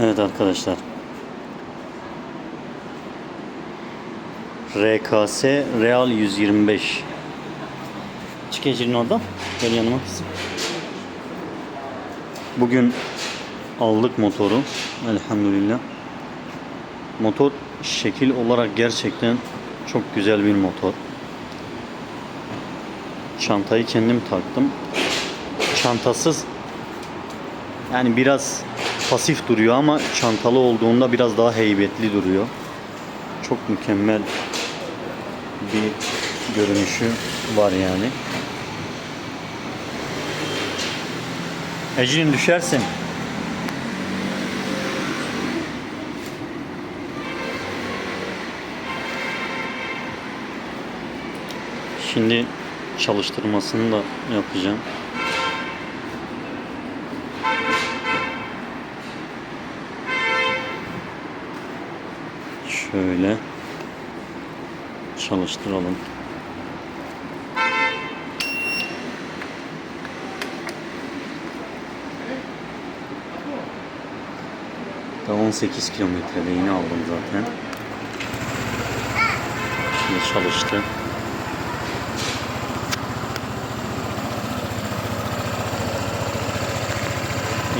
Evet arkadaşlar. RKS Real 125. Çık Ece'nin oradan. Gel yanıma. Bugün aldık motoru. Elhamdülillah. Motor şekil olarak gerçekten çok güzel bir motor. Çantayı kendim taktım. Çantasız yani biraz pasif duruyor ama çantalı olduğunda biraz daha heybetli duruyor. Çok mükemmel bir görünüşü var yani. Ecrin düşersin. Şimdi çalıştırmasını da yapacağım. Şöyle çalıştıralım. Da 18 kilometrede yine aldım zaten. Şimdi çalıştı.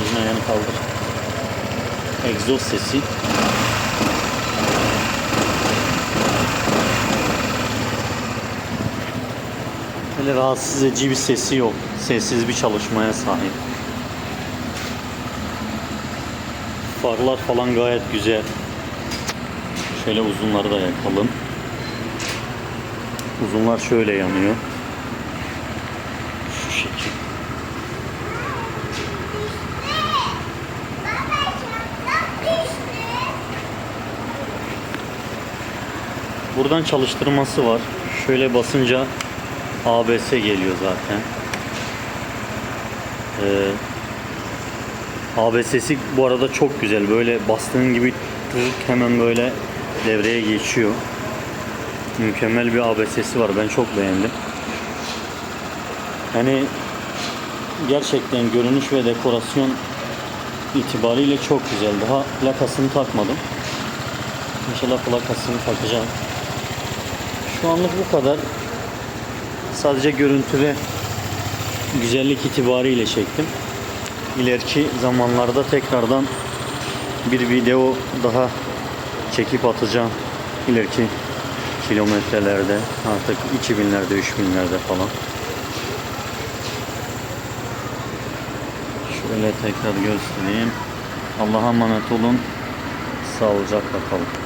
Yine ayağını kaldır. Egzoz sesi. Öyle rahatsız edici bir sesi yok. Sessiz bir çalışmaya sahip. Farlar falan gayet güzel. Şöyle uzunları da yakalım. Uzunlar şöyle yanıyor. Şu şekil. Buradan çalıştırması var. Şöyle basınca ABS geliyor zaten. Ee, ABS'si bu arada çok güzel. Böyle bastığın gibi tırk hemen böyle devreye geçiyor. Mükemmel bir ABS'si var. Ben çok beğendim. Yani gerçekten görünüş ve dekorasyon itibariyle çok güzel. Daha plakasını takmadım. İnşallah plakasını takacağım. Şu anlık bu kadar. Sadece görüntü ve güzellik itibariyle çektim. İleriki zamanlarda tekrardan bir video daha çekip atacağım. İleriki kilometrelerde artık 2000'lerde 3000'lerde falan. Şöyle tekrar göstereyim. Allah'a emanet olun. Sağlıcakla kalın.